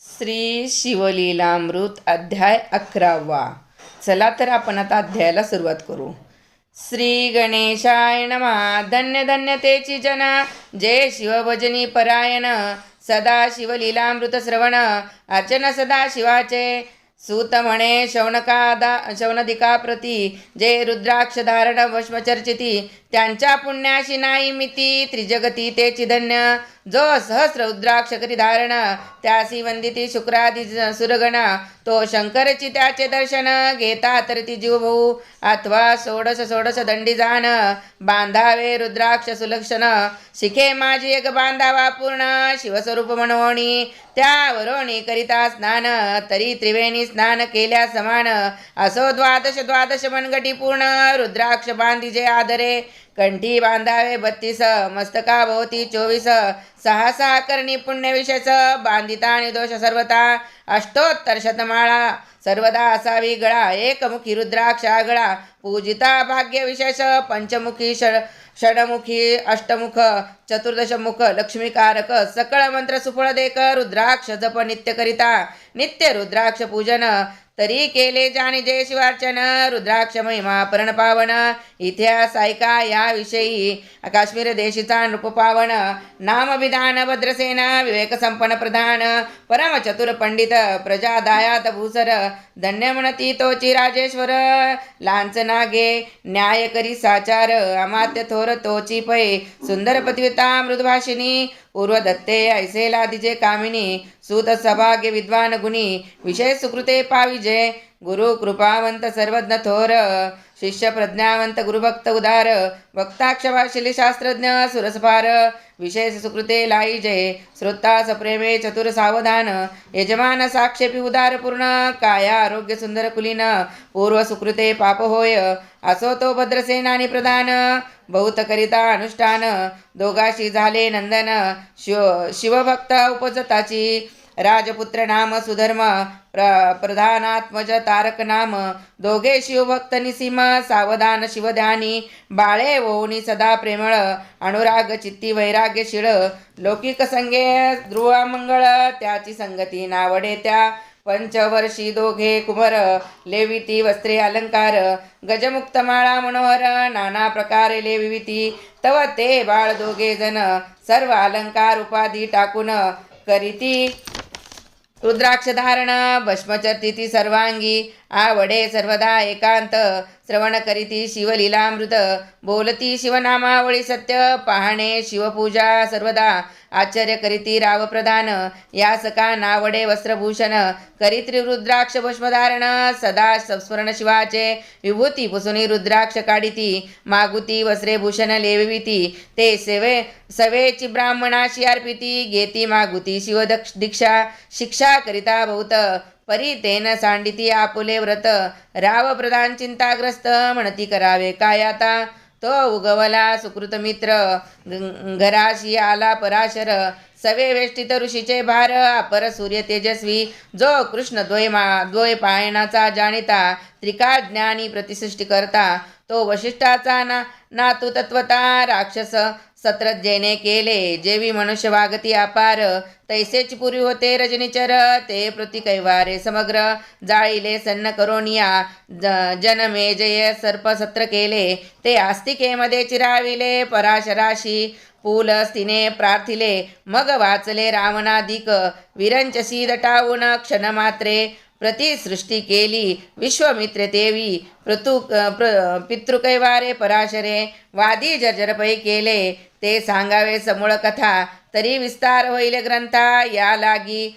श्री शिवलीलामृत अध्याय अकरावा. चला तर आपण आता अध्यायाला सुरुवात करू. श्री गणेशाय नमा. धन्य धन्य तेची जन. जय शिवभजनी परायण. सदा शिवलीलामृत श्रवण. अर्चन सदा शिवाचे. सूत म्हणे शौनकादा शौनदिका प्रती. जे रुद्राक्ष धारण भस्मचर्चिती त्यांच्या पुण्याशी नाही मिती. त्रिजगती तेची धन्य. जो सहस्र रुद्राक्ष करी धारण त्यासी वंदिती शुक्रादी ज- सुरगण तो शंकरची त्याचे दर्शन घेता तर ती जीव भाऊ अथवा सोडस सोडस दंडी जाण बांधावे रुद्राक्ष सुलक्षण. शिखे माझी एक बांधावा पूर्ण शिवस्वरूप मनोणी त्यावरोणी करिता स्नान तरी त्रिवेणी स्नान केल्या समान. असो द्वादश द्वादश मनगटी पूर्ण रुद्राक्ष बांधिजे आदरे. कंठी बांधावे बत्तीस मस्तका भोवती चोवीस सहा सहा करणी पुण्य विशेष बांधिता आणि दोष सर्वता अष्टोत्तर शतमाळा सर्वदा असावी गळा एकमुखी रुद्राक्षा गळा पूजिता भाग्य विशेष पंचमुखी षड षडमुखी अष्टमुख चतुर्दशमुख लक्ष्मीकारक सकळ मंत्र सुफळ देक रुद्राक्ष जप नित्य करिता नित्य रुद्राक्ष पूजन तरी केले जाणे जय शिवार्चन रुद्राक्ष महिमा परण पावन इतिहास ऐका याविषयी काश्मीर देशीचा नृप पावन नामविधान भद्रसेन विवेक संपन्न प्रधान परम चतुर पंडित प्रजा दायात भूसर धन्य म्हणती तोची राजेश्वर लांचनागे न्याय करी साचार अमात्य थोर तोची पै सुंदर पतिविता మృదుభాషిని पूर्वदत्ते ऐसेलादिजे कामिनी सुत सभाग्य विद्वान गुणी विषय सुकृते पाविजे गुरु कृपावंत सर्वज्ञ थोर शिष्य प्रज्ञावंत गुरुभक्त उदार वक्ताक्षभाशिली शास्त्रज्ञ सुरसपार विशेष सुकृते लाई जय श्रोता सप्रेमे चतुर सावधान यजमान साक्षेपी उदार पूर्ण काया आरोग्य सुंदर कुलीन पूर्व सुकृते पाप होय असो तो भद्रसेनानी प्रधान बहुत करिता अनुष्ठान दोघाशी झाले नंदन शिव शिवभक्त उपजताची राजपुत्र नाम सुधर्म प्र प्रधानात्मज तारक नाम. दोघे शिवभक्त निसीम सावधान शिवध्यानी बाळे ओणी सदा प्रेमळ अनुराग चित्ती वैराग्य शिळ लौकिक संगे ध्रुवा मंगळ त्याची संगती नावडे त्या पंचवर्षी दोघे कुमर लेविती वस्त्रे अलंकार गजमुक्त माळा मनोहर नाना प्रकारे लेविती. तव ते बाळ दोघे जण सर्व अलंकार उपाधी टाकून करीती. रुद्राक्ष धारण भस्मचर्ती सर्वांगी. आवडे सर्वदा एकांत. श्रवण करीती शिवलीलामृत. बोलती शिवनामावळी सत्य. पाहणे शिवपूजा सर्वदा. आश्चर्य करीती रावप्रधान. यासका नावडे वस्त्रभूषण. करीत्री रुद्राक्ष भस्मधारण. सदा संस्मरण शिवाचे. विभूती पुसुनी रुद्राक्ष काढिती. मागुती वस्त्रे भूषण लेविती. ते सेवे सवेची ब्राह्मणाशी अर्पिती. घेती मागुती शिवदक्ष दीक्षा. शिक्षा करिता बहुत परी तेन सांडिती आपुले व्रत. राव प्रधान चिंताग्रस्त म्हणती करावे काय आता? तो उगवला सुकृत मित्र. घराशी आला पराशर. सवे वेष्टित ऋषीचे भार अपर सूर्य तेजस्वी. जो कृष्ण द्वय मा द्वय पायणाचा जाणिता त्रिका ज्ञानी प्रतिसृष्टी करता. तो वशिष्ठाचा ना नातू तत्वता राक्षस सत्रज्ञेने केले. जेवी मनुष्य वागती अपार तैसेच पुरी होते रजनीचर ते प्रतिकैवारे समग्र जाळीले सन्न करोनिया ज- जनमे जय सर्प सत्र केले. ते आस्तिकेमध्ये चिराविले पराशराशी पूल स्थिने प्रार्थिले. मग वाचले रावणाधिक विरंचसी दटावून क्षणमात्रे प्रतिसृष्टी केली विश्वमित्र देवी प्रतु प्र पितृकैवारे पराशरे वादी जर्जरपै केले ते सांगावे समूळ कथा तरी विस्तार होईल ग्रंथा या लागी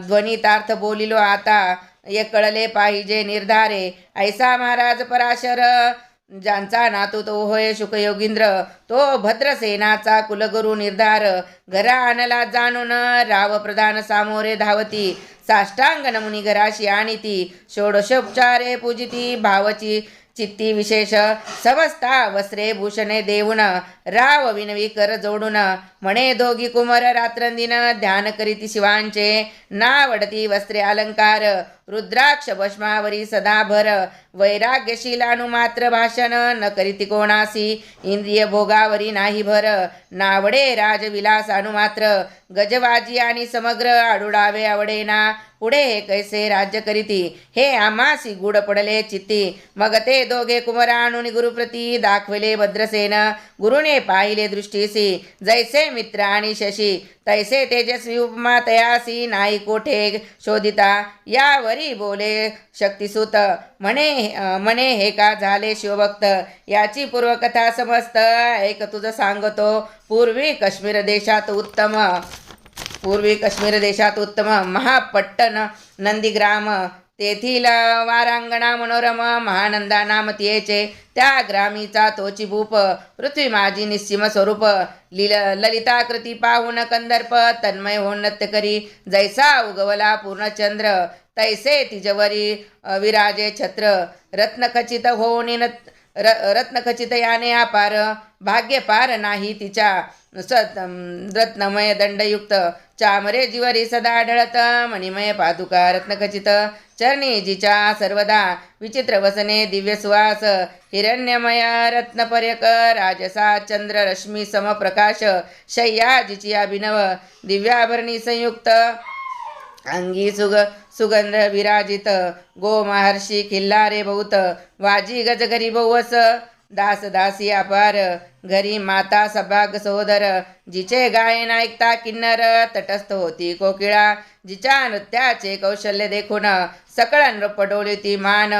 ध्वनितार्थ बोलिलो आता ये कळले पाहिजे निर्धारे ऐसा महाराज पराशर ज्यांचा नातू तो होय शुकयोगींद्र तो भद्रसेनाचा कुलगुरू निर्धार घरा आणला जाणून राव प्रधान सामोरे धावती साष्टांग नमुनी घराशी आणिती षोडशोपचारे पूजिती भावची चित्ती विशेष समस्ता वस्त्रे भूषणे देऊन राव विनवी कर जोडून म्हणे दोघी कुमर रात्रंदिन ध्यान करीती शिवांचे नावडती वस्त्रे अलंकार रुद्राक्ष भस्मावरी सदा भर वैराग्यशील मात्र भाषण. न करीती कोणासी. इंद्रिय भोगावरी नाही भर नावडे राजविलास मात्र. गजवाजी आणि समग्र आडुडावे आवडेना. पुढे हे कैसे राज्य करीती? हे आमासी गुड पडले चित्ती. मग ते दोघे कुमार गुरुप्रती दाखविले भद्रसेन. गुरुने पाहिले दृष्टीसी. जैसे मित्र आणि शशी. तैसे तेजस्वी उपमा तयासी. नाही कोठे शोधिता? यावर बोले शक्तिसूत म्हणे म्हणे हे का झाले शिवभक्त? याची पूर्वकथा समस्त ऐक तुझं सांगतो. पूर्वी काश्मीर देशात उत्तम पूर्वी काश्मीर देशात उत्तम महापट्टण नंदीग्राम तेथील वारांगणा मनोरम महानंदा नाम तियेचे. त्या ग्रामीचा तोची भूप पृथ्वी माझी निस्सीम स्वरूप. लिल ललिताकृती पाहून कंदर्प तन्मय होऊन नृत्य करी. जैसा उगवला पूर्णचंद्र तैसे तिजवरी विराजे छत्र रत्नखचित होऊन र रत्नखचित याने अपार भाग्य पार नाही तिच्या सत रत्नमय दंडयुक्त चामरे जिवरी सदा आढळत मणिमय पादुका रत्नखचित चरणी जिच्या सर्वदा विचित्र वसने दिव्य सुवास हिरण्यमय रत्नपर्यक राजसा चंद्र रश्मी समप्रकाश शय्या जिची अभिनव दिव्याभरणी संयुक्त अंगी सुग सुगंध विराजित गो महर्षी खिल्लारे बहुत वाजी गज घरी बहुवस दास दासी अपार घरी माता सभाग सहोदर जिचे गायन ऐकता किन्नर तटस्थ होती कोकिळा जिच्या नृत्याचे कौशल्य देखून सकळ नृप डोली ती मान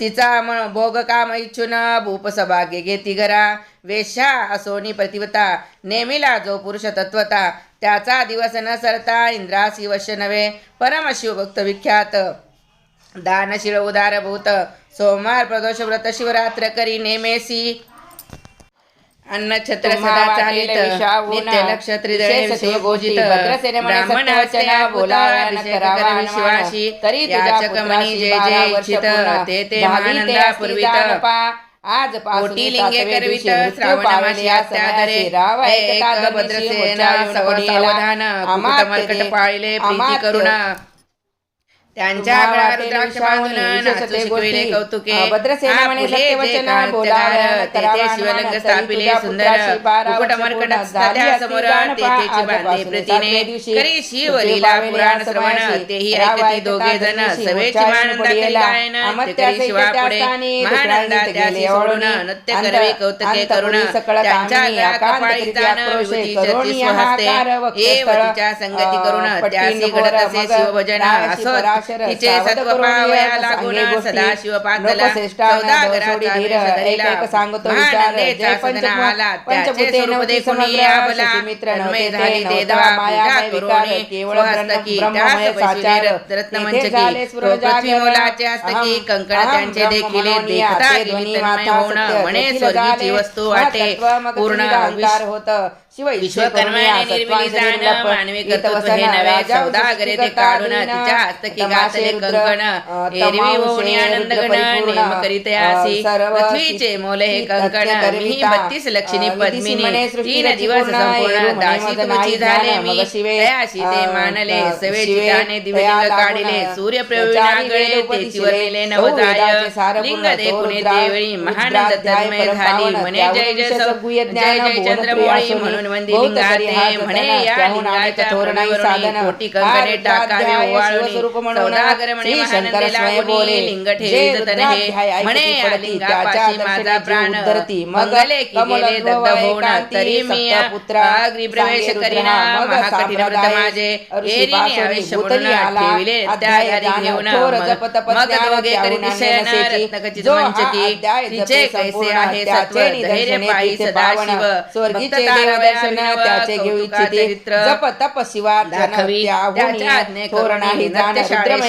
तिचा म भोग काम इच्छून घेती घरा. वेश्या असोनी प्रतिवता नेमिला जो पुरुष तत्वता. त्याचा दिवस न सरता इंद्रासी वश्य नव्हे. परमशिवभक्त विख्यात. दानशील उदारभूत. सोमवार प्रदोष व्रत शिवरात्र करी नेमेसी. अन्न छत्र तुम्हा सदा चालित नित्य याचक जे इच्छित ते ते महानंदा पूर्वित. आज कोटी लिंगे करवित श्रावण मासी त्यादरे एक भद्रसेन पाळिले प्रीती करुण। संगती करुण. त्यासी घडत असे शिवभजन असोत चौदा सांगतो आला. त्याचे कंकण देखील म्हणे स्वर्गीची. वस्तू वाटे पूर्ण होतं. शिव इच्छे विश्वकर्मा निर्मिली जाण मानवी हे नव्हे. राजा सौदागरे ते काढून तिच्या हस्तकी कंकण एरवी आनंद गण पृथ्वीचे मोल हे कंकण मी बत्तीस लक्षणी पद्मिनी तीन दिवस संपूर्ण दाशी तुमची झाले मी तयाशी ते मानले सवे चिताने काढिले सूर्य नवजाय लिंग देखुने देवळी महानंद तन्मय झाली म्हणे जय जय जय जय चंद्रमौळी प्रियासुनी, म्हणून वंदी लिंगाते म्हणे या लिंगाच्या. कोटी कंकणे टाकावे रुद्राध्याय श्री बोले, जे रुद्राध्याय ऐकती पडती, त्याच्या प्राण उद्धरती. मग एकांती सप्तपुत्रा अग्निप्रवेश करीना मग व्रत माझे एरिनी आवेश म्हणून ठेविले त्याधारी घेऊन मग दोघे करीत शयन रत्नखचित मंचकी तिचे कैसे आहे सत्व धैर्य पायी सदाशिव. स्वर्गीचे देवदर्शन त्याचे घेऊ इच्छिते जप तप दाखवी त्याच्या आज्ञे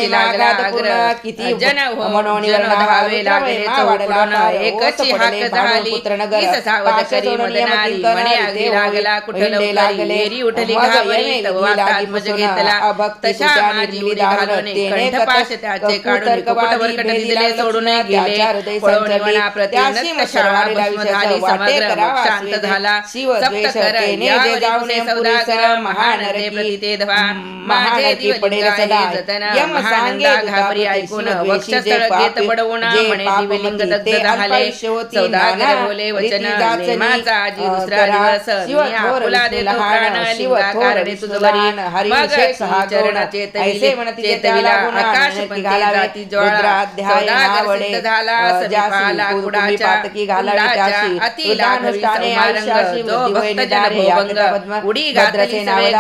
लागला आग्रह. किती जन हो, जन धावे लागले चौकडून. एकची हाक झाली, सावध करी मदनारी, म्हणे अगदी. लागला कुठं लवकरी, उठली घाबरी, घेतला. तशा माझी उडी घालून कंठपाश त्याचे काढून दिले सोडून गेले शाळा भस्म झाली समग्र शांत. झाला शिव द्वेष सप्तकर तेने जे यावरी जाऊन पुसे पुरी सौदागर सर महानरे महानरकी प्रती ते धवा माझे सदा जतन महानंदा घाबरी ऐकून वक्षस्थळ घेत म्हणे दग्ध झाले सौदागर बोले वचन नेमाचा आजी दुसरा. दिवस मी विष्णू देतो लहान, प्राण लहान, मग. चेतविली आकाश पंथी जाती ज्वाळा सौदागर सिद्ध झाला अति वृद्धानुष्ठाने संहारंग, आयुष्याशी जो उडी घातली सवेग,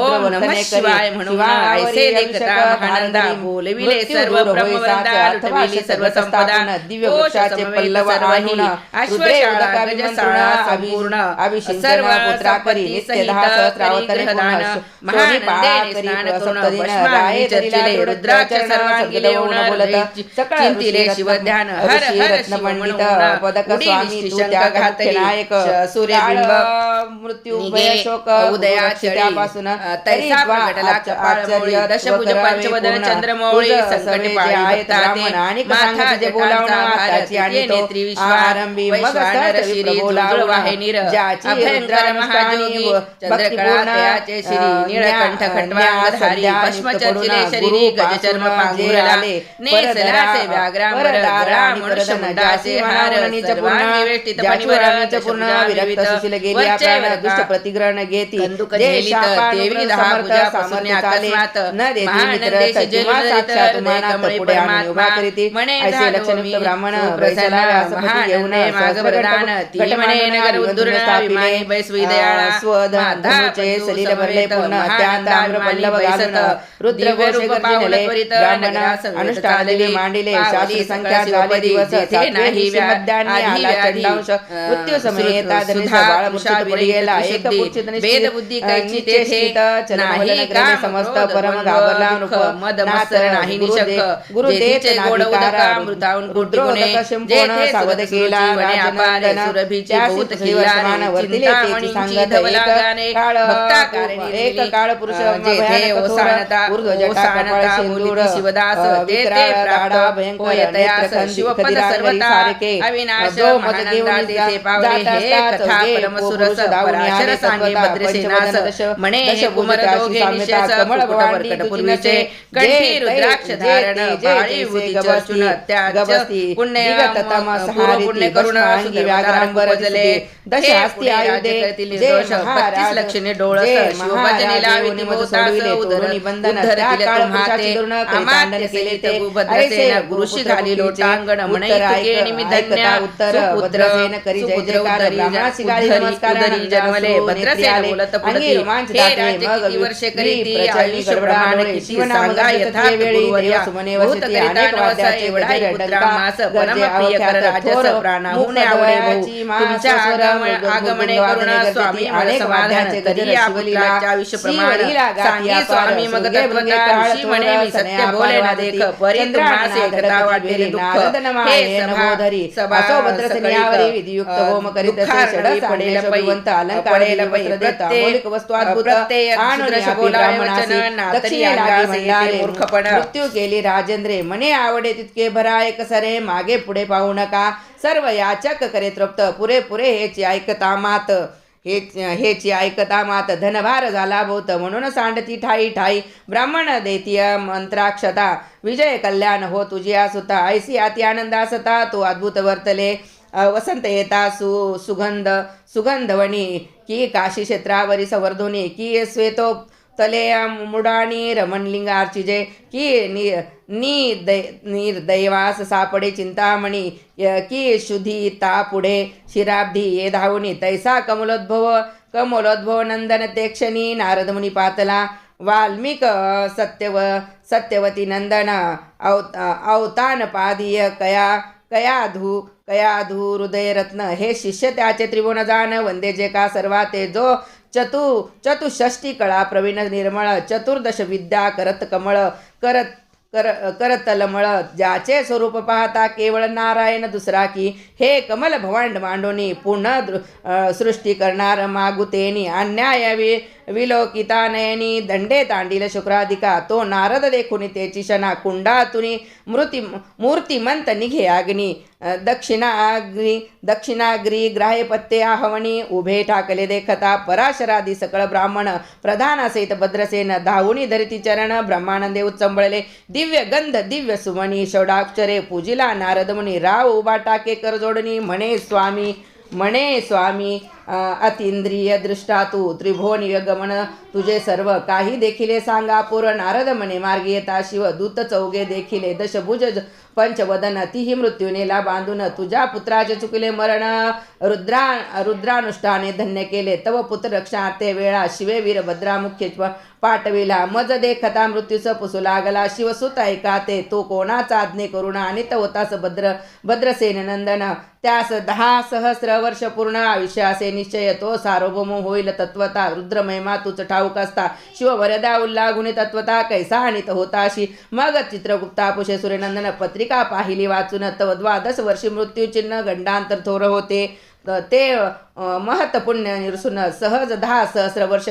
ओम नमः शिवाय म्हणून ऐसे देखता भारतरी, बोलविले सर्व ब्रह्मवृंदा लुटविली सर्व संपदा दिव्य वृक्षाचे पल्लव सर्व पुत्रा करी, स्नान करून चर्चिले, सर्वांगी लेऊन चिंतिले शिवध्यान, हर हर पदक स्वामी निष्ठी तू शंख त्या घातली, सूर्यबिंब मृत्यू भय शोक उदया त्यापासून चढी, तैसा प्रगटला कपाळमोळी, दशभुज पंचवदन चंद्रमौळी, संकट पाळी भक्ताते, माथा नेत्री विश्वारंभी, वैश्वानर शिरी, जुळजुळ वाहिनीर, अभयंकर महाजोगी, चंद्रकळा तयाचे शिरी, नीळकंठ खट्वांगधारी, भस्म चर्चिले शरीरी, गजचर्म पांघुरला, नेसलासे व्याघ्रांबर, गळा मनुष्य मुंडाचे हार, सर्वांगी वेष्टित फणीवर, पूर्ण विरक्त सुशील गेली वरका, दुष्ट प्रतिग्रहण घेती. देवी दहा सामर्थ्यपासून अकस्मात, न देती मित्र जलुललित, साक्षात कमळी पुढे आणून उभा करीती झालो लक्षणयुक्त ब्राह्मण महानंदे येऊन माग वरदान, ती कटमांडना म्हणे नगर विवंतून उद्धरण, स्थापिले, विमानी बैसवी दयाळा, अ, स्वध माता धनुचे बंधू सलिल भरले पूर्ण त्यात महानंदा ताम्र विमानी पल्लव घालून रुद्र घोषे ब्राह्मण अनुष्ठानले मांडिले शास्त्र संख्या झाले दिवस जेथे सातवे नाही दिवशी व्या- मध्यान्ही आला चंडांश मृत्यू समय सुधा, बाळ मूर्छित पडी गेला एक पुरुषित निश्चित, वेदबुद्धी अ, कैची तेथे नाही काम, समस्त परम घाबरला अनुप मद, मत्सर, नाही निशंक, गोड उदका, अमृताहून कोटी गुणे, जेथे सुरत केला सुरभीची बहुत चिंतामणींची धवला गाणे, एक काळ पुरुष जेथे ओसानता ओसानता शिवदास प्राप्त होय तयास शिवपद सर्वता अविनाश तेथे पावले हे कथा परमसुरस पराशर सांगे भद्रसेनास हे कुमर दोघे निशेष कुकुट बरकट नसे, कंठी रुद्राक्ष धारण जे- जे बाळी ते उतीच गबस्ती, चुन त्याच गबस्ती, पुण्य पुण्य करुण भस्मांगी सुधर्मधारक व्याघ्रांबर उपजले दिसते, दश हे हस्ती पुढे आयुधे, निर्दोष बत्तीस लक्षणे डोळस जे शिवभजनीला महाराज विधी निमत बहुतास सोडविले, उदर तोरणी बंधन, उद्धरतील काळ तुम्हा पुरुषाची ते दुर्न करी अमात्य केले ते, भद्रसेन गुरुशी घाली लोटांगण म्हणे उत्तर तुके ऐक- निमित्त ऐकता उत्तर सुपुत्र भद्रसेन करी जय जयकार ब्राह्मणासी गाळी उद्धरी- नमस्कार उद्धरी आनंद जन्मले रसू, भद्रसेन बोलत पुढती. हे राज्य किती वर्षे मी करीती? आयुष्य प्रमाण किती सांगा गुरुवर्या एवढा पुत्रा मास कर राजस प्राणाहून आवडे भाऊ. मास तुमच्या आगमन करुणा स्वामी अनेक समाधान तरी या पुत्राच्या सांगी स्वामी मग तत्वता ऋषी म्हणे मी सत्य बोले ना देख परी चंद्रानना तुम्हास एकता धडकती वाटेल बेली, दुःख. हे सभा नभोधरी, सभा असो भद्रसेनावरी सकळीत, विधियुक्त अ, होम करीत असे पडेल अन्वेष पै, भगवंत अलंकार पडेल वस्तू अद्भुत वचन, नातरी मूर्खपणा. मृत्यू केली राजेंद्रे. मने आवडे तितके भरा एक सरे मागे पुढे पाहू नका. सर्व याचक करे तृप्त. पुरे पुरे हेची ऐकता मात. हे हेची ऐकता मात. धनभार झाला भोत. म्हणून सांडती ठाई ठाई. ब्राह्मण देतीय मंत्राक्षता. विजय कल्याण हो तुझी सुता ऐसी अति आनंदासता तो अद्भुत वर्तले. वसंत येता सु सुगंध सुगंधवणी की काशी क्षेत्रावरी संवर्धुनी. की श्वेतो तले मुडाणी रमणलिंगार्चिजे की नि निदै निर्दैवास सापडे चिंतामणी य- की शुधी ता पुढे शिराब्धी ये धावणी तैसा कमलोद्भव कमलोद्भव नंदन ते क्षणी नारदमुनी पातला वाल्मिक सत्यव सत्यवती नंदन अव अवतान पादीय कया कयाधू कयाधू हृदयरत्न हे शिष्य त्याचे त्रिभुवन जान वंदे जे का सर्वा ते जो चतु चतुष्षष्टी कळा प्रवीण निर्मळ चतुर्दश विद्या करत कमळ करत कर करतलमळ ज्याचे स्वरूप पाहता केवळ नारायण दुसरा की हे कमल भवांड मांडोनी पुन्हा सृष्टी करणार मागुतेनी अन्याय वि विलोकिता नयनी दंडे तांडील शुक्राधिका. तो नारद देखुनी तेची शना कुंडातुनी मृती मूर्तिमंत निघे अग्नी. दक्षिणाग्री दक्षिणाग्री ग्राह्यपत्ते आहवणी उभे ठाकले देखता पराशरादी सकळ ब्राह्मण प्रधानासहित भद्रसेन धावुनी धरिती चरण ब्रह्मानंदे उच्चंबळले दिव्य गंध दिव्य सुमणी षडाक्षरे पूजिला नारदमुनी राव उभा टाके करजोडणी म्हणे स्वामी म्हणे स्वामी अतिंद्रिय दृष्टा तू त्रिभुवन गमन तुझे सर्व काही देखिले सांगा. पुर नारद म्हणे मार्गी येता. शिव दूत चौगे देखिले दशभुज पंचवदन. तिही मृत्यूनेला बांधून तुझ्या पुत्राचे चुकले मरण. रुद्रा रुद्रानुष्ठाने धन्य केले. तव पुत्र रक्षार्थे वेळा शिवे वीरभद्रा मुख्य पाठविला. मज देखता मृत्यूच पुसू लागला. शिवसुत ऐका ते. तो कोणाचा आज्ञे करुण? आणि तवतास भद्र भद्रसेन नंदन. त्यास दहा सहस्र वर्ष पूर्ण आयुष्य असे निश्चय तो सार्वभौम होईल तत्वता रुद्र महिमा तुच ठाऊक असता. शिव वरदा उल्लागुणी तत्वता कैसा आणि होता अशी. मग चित्रगुप्ता पुषे सूर्यनंदन पत्रिका पाहिली वाचून तव द्वादश वर्षी मृत्यू चिन्ह गंडांतर थोर होते. ते अ, महत पुण्य निरसून सहज दहा सहस्र वर्ष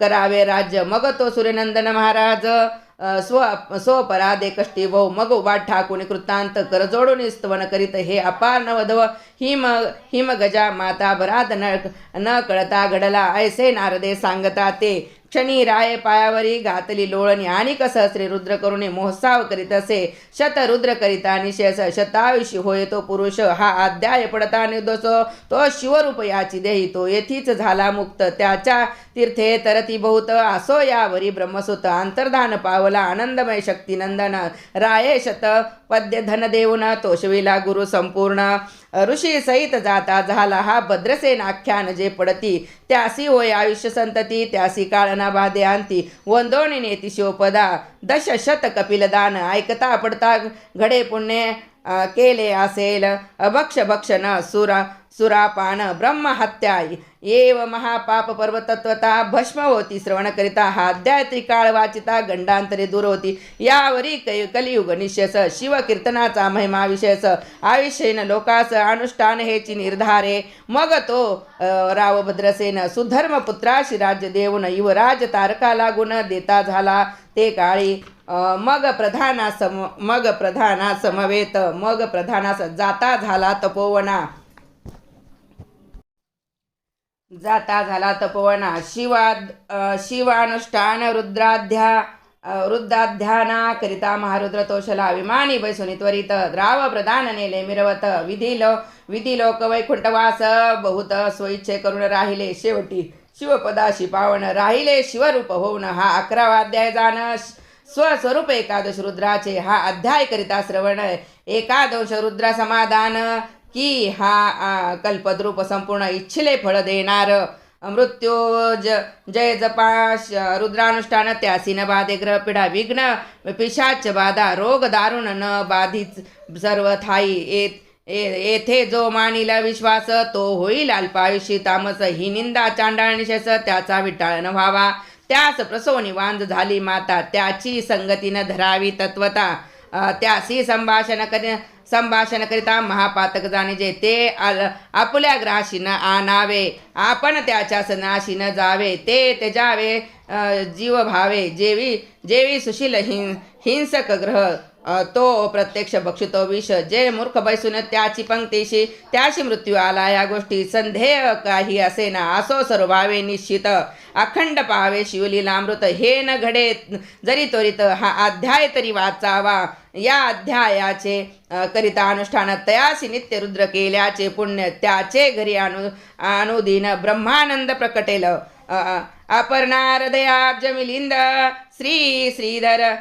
करावे राज्य. मग तो सूर्यनंदन महाराज स्व स्वपराधे कष्टी भाऊ मग वाट ठाकून कृतांत कर जोडून स्तवन करीत हे अपार नवधव हिम हिम गजा माता बराद न न कळता घडला ऐसे नारदे सांगता ते क्षणी राय पायावरी घातली लोळणी. आणि सहस्रे रुद्र करुणे मोहसाव करीत असे? शत रुद्र करिता निशेष शतायुषी होय तो पुरुष. हा अध्याय पडता निर्दोष. तो शिवरूप याची देही. तो येथीच झाला मुक्त. त्याच्या तीर्थे तरती बहुत. असो यावरी ब्रह्मसुत. अंतर्धान पावला आनंदमय शक्ती नंदन. राये शत पद्य धन देऊन. तोषविला गुरु संपूर्ण. ऋषी सहित जाता झाला हा भद्रसेन आख्यान जे पडती. त्यासी होय आयुष्य संतती त्यासी काळना बाधे आणती. वंदोणी नेती शिवपदा दश शत कपिलदान ऐकता पडता घडे पुण्य केले असेल. अभक्ष भक्षण सुरा सुरापान ब्रह्महत्या एव महापाप पर्वतत्वता भस्म होती श्रवण करिता हा अध्याय त्रिकाळ वाचिता गंडांतरे दूर होती यावरी कै कलियुग निशेष शिव कीर्तनाचा महिमा विशेष। आयुष्येन लोकास अनुष्ठान हेची निर्धारे। मग तो रावभद्रसेन सुधर्म पुत्राशी राज्य देऊन युवराज तारका लागून देता झाला। ते काळी मग प्रधाना सम मग प्रधाना समवेत मग प्रधानास जाता झाला तपोवना। जाता झाला तपोवना. शिवा शिवानुष्ठान रुद्राध्या अ, रुद्राध्याना करिता महारुद्र तोषला विमानी बैसुनी त्वरित द्राव प्रदान नेले मिरवत. विधी लो विधी लोक वैकुंठवास बहुत स्वइच्छे करून राहिले शेवटी. शिवपदाशी पावन राहिले शिवरूप होऊन हा अकरावा अध्याय जाण. स्वस्वरूप एकादश रुद्राचे हा अध्याय करिता श्रवण. एकादश रुद्र समाधान. की हा कल्पद्रुप कल्पद्रूप संपूर्ण इच्छिले फळ देणार. मृत्यू ज जय जपाश रुद्रानुष्ठान त्यासी न बाधे ग्रह पिढा विघ्न पिशाच बाधा रोग दारुण न बाधित सर्व थाई. येत ये- येथे जो मानिला विश्वास तो होईल अल्पायुषी तामस. ही निंदा चांडाळनिशेष त्याचा विटाळन व्हावा. त्यास प्रसवनी वांज झाली माता त्याची संगतीनं धरावी तत्वता. त्यासी संभाषण करी संभाषण करिता महापातक जाणे जे ते आपल्या आपुल्या ग्राशी न आणावे. आपण त्याच्या सनाशी न जावे ते त्याजावे जीव भावे जेवी जेवी सुशील हिं हिंसक ग्रह तो प्रत्यक्ष बक्षितो विष. जे मूर्ख बैसून त्याची पंक्तीशी त्याशी मृत्यू आला या गोष्टी संदेह काही असे ना असो सर्व भावे निश्चित. अखंड पाहावे शिवलीलामृत हे न घडे जरी त्वरित हा अध्याय तरी वाचावा. या अध्यायाचे करिता अनुष्ठान तयासी नित्य रुद्र केल्याचे पुण्य त्याचे घरी अनु अनुदिन ब्रह्मानंद प्रकटेल. अ, अ, अपर्णा हृदयाब्ज मिलिंद श्री श्रीधर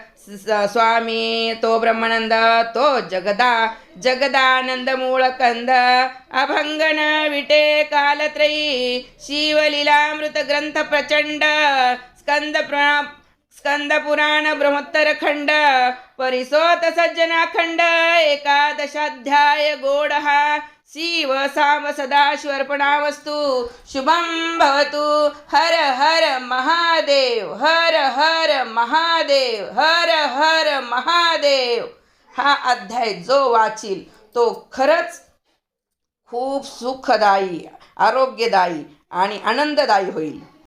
स्वामी तो ब्रह्मानंद तो जगदा जगदानंद मूळ अभंगन विटे कालत्रयी शिवलीलामृत ग्रंथ प्रचंड स्कंद प्रा स्कंद पुराण ब्रह्मोत्तर खंड परिसोत सज्जना खंड एकादशाध्याय गोड हा शिव साम सदाशिवर्पणावस्तु शुभं भवतु। हर हर महादेव हर हर महादेव हर हर महादेव। हा अध्याय जो वाचील तो खरंच खूप सुखदायी आरोग्यदायी आणि आनंददायी होईल.